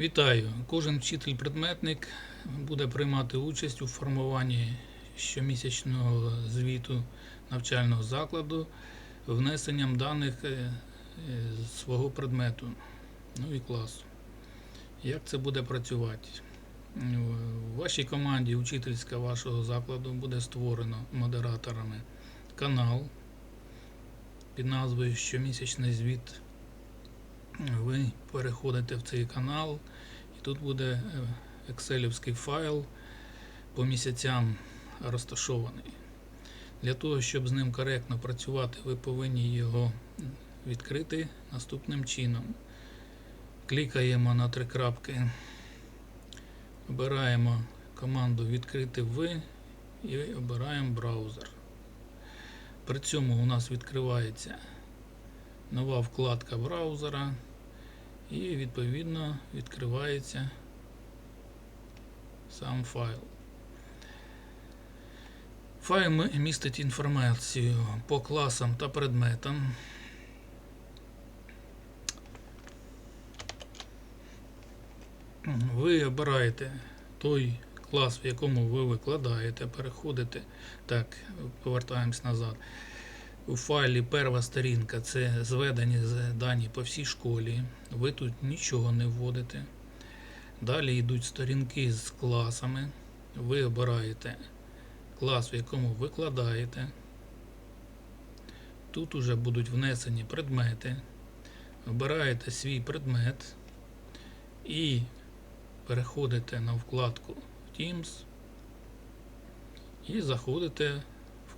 Вітаю! Кожен вчитель-предметник буде приймати участь у формуванні щомісячного звіту навчального закладу внесенням даних е, е, свого предмету, ну і класу. Як це буде працювати? В вашій команді учительська вашого закладу буде створено модераторами канал під назвою Щомісячний звіт ви переходите в цей канал, і тут буде е, екселівський файл по місяцям розташований. Для того, щоб з ним коректно працювати, ви повинні його відкрити наступним чином. Клікаємо на три крапки, обираємо команду Відкрити ви і обираємо браузер. При цьому у нас відкривається нова вкладка браузера і відповідно відкривається сам файл. Файл містить інформацію по класам та предметам. Ви обираєте той клас, в якому ви викладаєте, переходите. Так, повертаємось назад. У файлі перша сторінка це зведені дані по всій школі. Ви тут нічого не вводите. Далі йдуть сторінки з класами. Ви обираєте клас, в якому викладаєте. Тут уже будуть внесені предмети. Обираєте свій предмет і переходите на вкладку Teams і заходите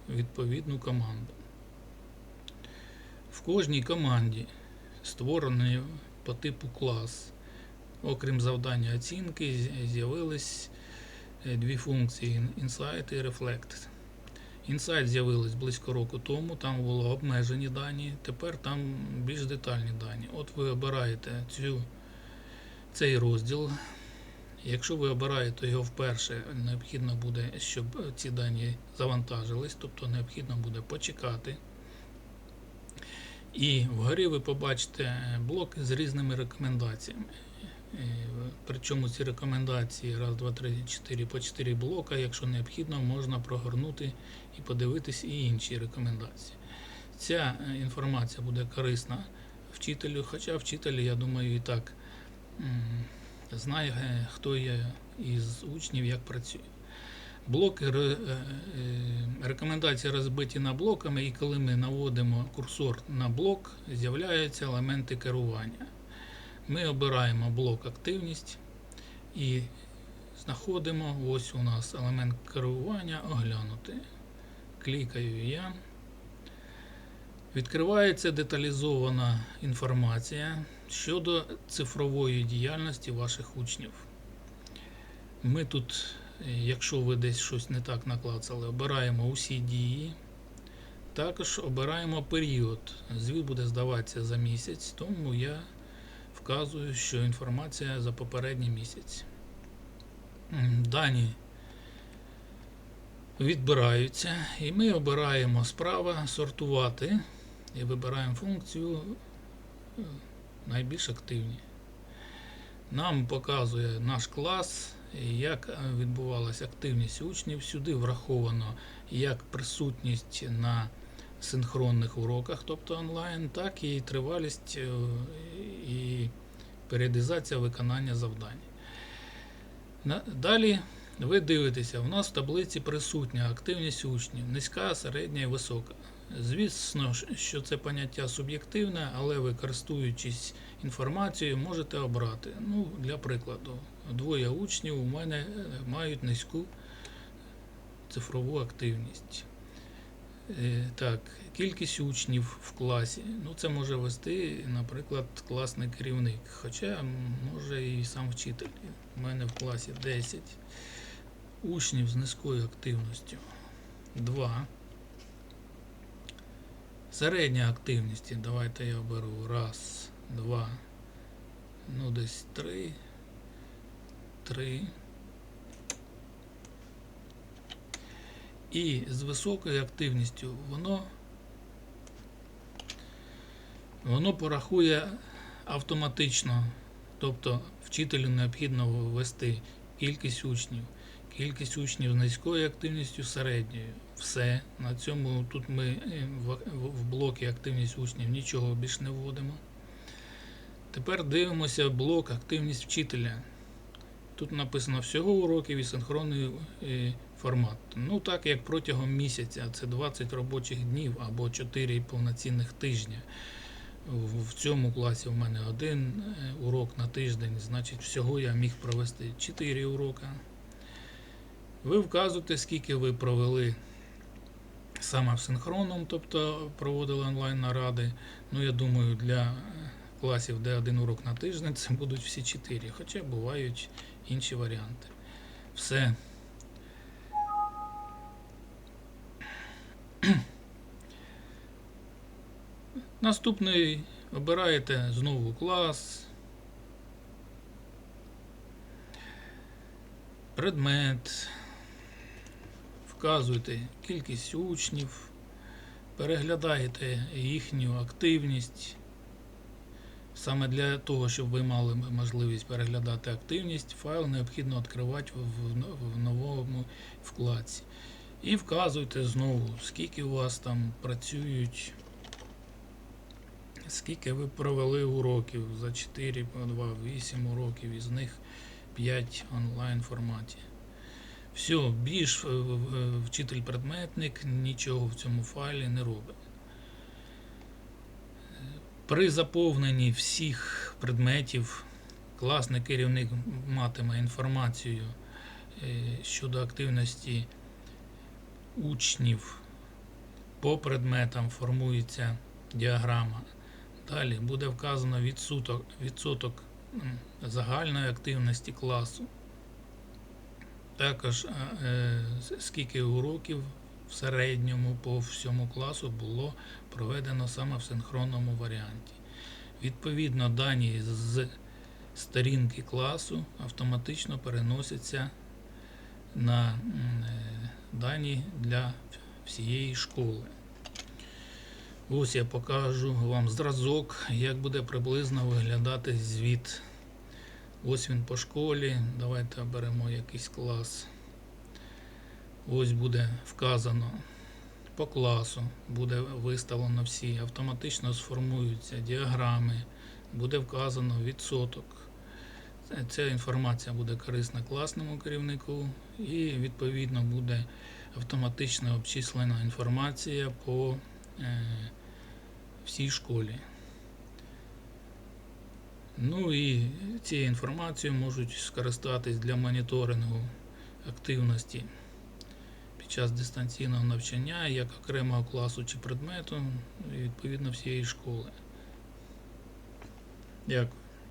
в відповідну команду. В кожній команді створений по типу клас. Окрім завдання оцінки, з'явились е, дві функції Insight і Reflect. Insight з'явились близько року тому, там було обмежені дані, тепер там більш детальні дані. От ви обираєте цю, цей розділ. Якщо ви обираєте його вперше, необхідно буде, щоб ці дані завантажились, тобто необхідно буде почекати. І вгорі ви побачите е, блоки з різними рекомендаціями. Е, Причому ці рекомендації раз, два, три, чотири по 4 блока, якщо необхідно, можна прогорнути і подивитись і інші рекомендації. Ця е, інформація буде корисна вчителю, хоча вчитель, я думаю, і так знає, хто є із учнів, як працює. Блоки е, е, рекомендації розбиті на блоками, і коли ми наводимо курсор на блок, з'являються елементи керування. Ми обираємо блок активність і знаходимо ось у нас елемент керування оглянути. Клікаю я. Відкривається деталізована інформація щодо цифрової діяльності ваших учнів. Ми тут, якщо ви десь щось не так наклацали, обираємо усі дії. Також обираємо період. Звіт буде здаватися за місяць, тому я вказую, що інформація за попередній місяць. Дані відбираються, і ми обираємо справа сортувати і вибираємо функцію е, найбільш активні. Нам показує наш клас, як е, відбувалася активність учнів. Сюди враховано як присутність на синхронних уроках, тобто онлайн, так і тривалість е, і періодизація виконання завдань. Далі ви дивитеся, у нас в таблиці присутня активність учнів, низька, середня і висока. Звісно, що це поняття суб'єктивне, але ви, користуючись інформацією, можете обрати. Ну, для прикладу, двоє учнів у мене е, мають низьку цифрову активність. Е, Так, кількість учнів в класі. Ну, це може вести, наприклад, класний керівник. Хоча може і сам вчитель. У мене в класі 10 учнів з низькою активністю. 2. Середня активність. Давайте я оберу. Раз, два. Ну, десь три. Три. І з високою активністю воно, воно порахує автоматично Тобто вчителю необхідно ввести кількість учнів, кількість учнів з низькою активністю середньою. Все. На цьому тут ми е, в блокі активність учнів нічого більш не вводимо. Тепер дивимося блок активність вчителя. Тут написано всього уроків і синхронний е, формат. Ну так як протягом місяця, це 20 робочих днів або 4 повноцінних тижня. В цьому класі в мене один е, урок на тиждень, значить всього я міг провести 4 уроки. Ви вказуєте, скільки ви провели саме в синхронному, тобто проводили онлайн наради. Ну, я думаю, для е, класів, де один урок на тиждень, це будуть всі 4, хоча бувають інші варіанти. Все. Наступний обираєте знову клас, предмет, вказуєте кількість учнів, переглядаєте їхню активність. Саме для того, щоб ви мали можливість переглядати активність, файл необхідно відкривати в, новому вкладці. І вказуйте знову, скільки у вас там працюють, скільки ви провели уроків за 4 2, 8 уроків, із них 5 онлайн форматі. Все, більш е, е, вчитель-предметник нічого в цьому файлі не робить. При заповненні всіх предметів класний керівник матиме інформацію е, щодо активності учнів по предметам формується діаграма. Далі буде вказано відсоток, відсоток загальної активності класу. Також е, скільки уроків в середньому по всьому класу було проведено саме в синхронному варіанті. Відповідно, дані з сторінки класу автоматично переносяться на е, дані для всієї школи. Ось я покажу вам зразок, як буде приблизно виглядати звіт. Ось він по школі. Давайте оберемо якийсь клас. Ось буде вказано по класу, буде виставлено всі, автоматично сформуються діаграми, буде вказано відсоток. Ця інформація буде корисна класному керівнику і відповідно буде автоматично обчислена інформація по е, всій школі. Ну і цією інформацією можуть скористатись для моніторингу активності час дистанційного навчання як окремого класу чи предмету, і відповідно всієї школи. Дякую.